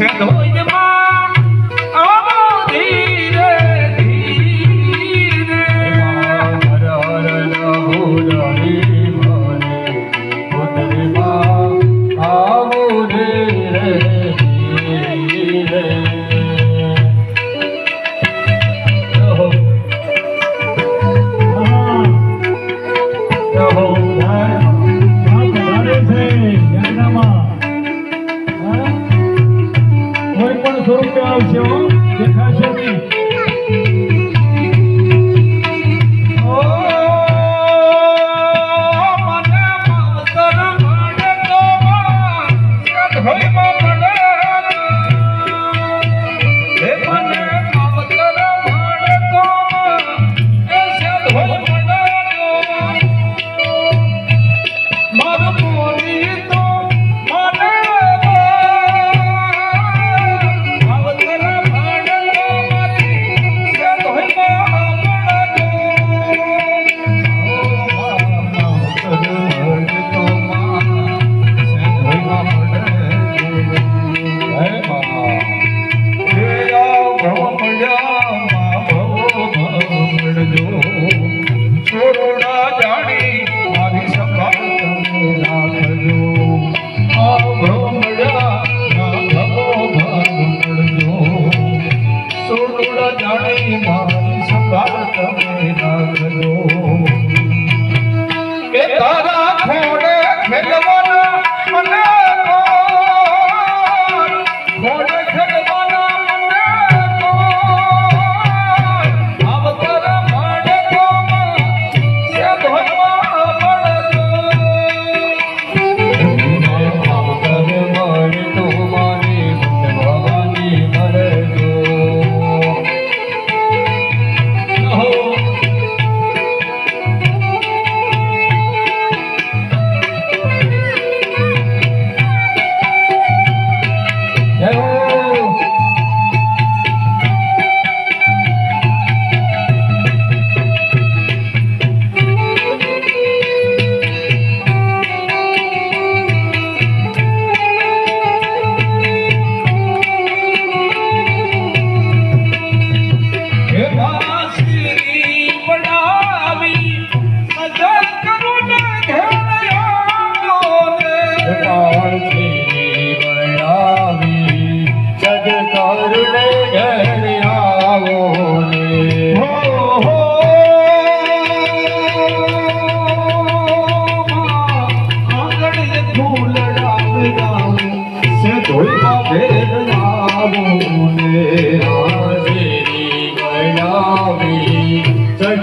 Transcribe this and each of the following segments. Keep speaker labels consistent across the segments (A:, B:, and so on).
A: Chegando hoy. Okay.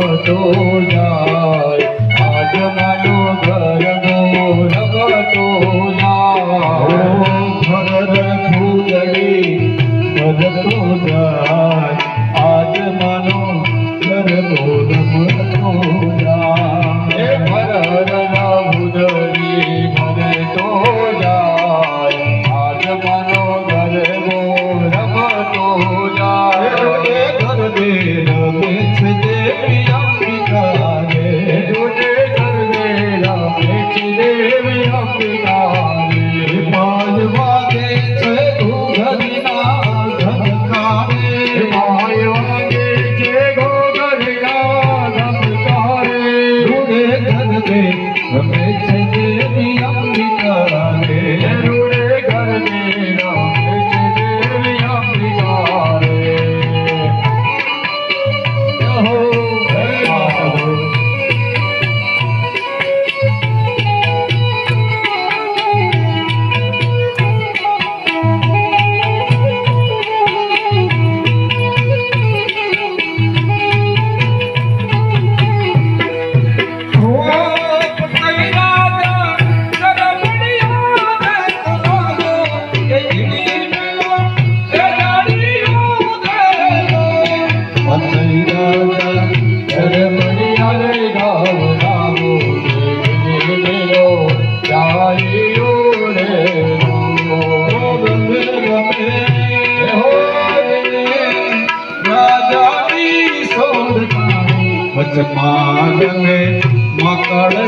B: રમતો જાય. આજ મારો ઘરનો રમતો જાય.
A: ભરત ફૂલડી ભરતો જાય. આજ મારો ઘરનો રમતો જાય.
B: ભરતના ભૂદડી ભરતો જાય. આજ મારો ઘરનો રમતો જાય.
A: ઘર